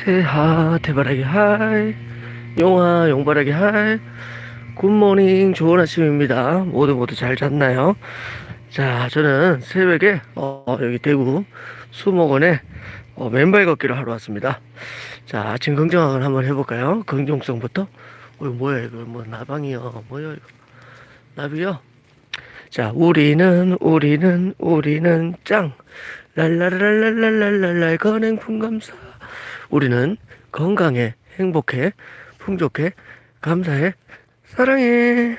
태하 태바라기 하이. 용아 용바라기 하이. 굿모닝 좋은 아침입니다. 모두 모두 잘 잤나요? 자 저는 새벽에 어, 여기 대구 수목원에 어, 맨발 걷기를 하러 왔습니다. 자 아침 긍정학을 한번 해볼까요? 긍정성부터? 어, 뭐야 이거? 뭐 나방이요. 뭐야 이거? 나비요? 자 우리는 우리는 우리는 짱 랄랄랄랄랄랄랄 건행품 감사 우리는 건강해 행복해 풍족해 감사해 사랑해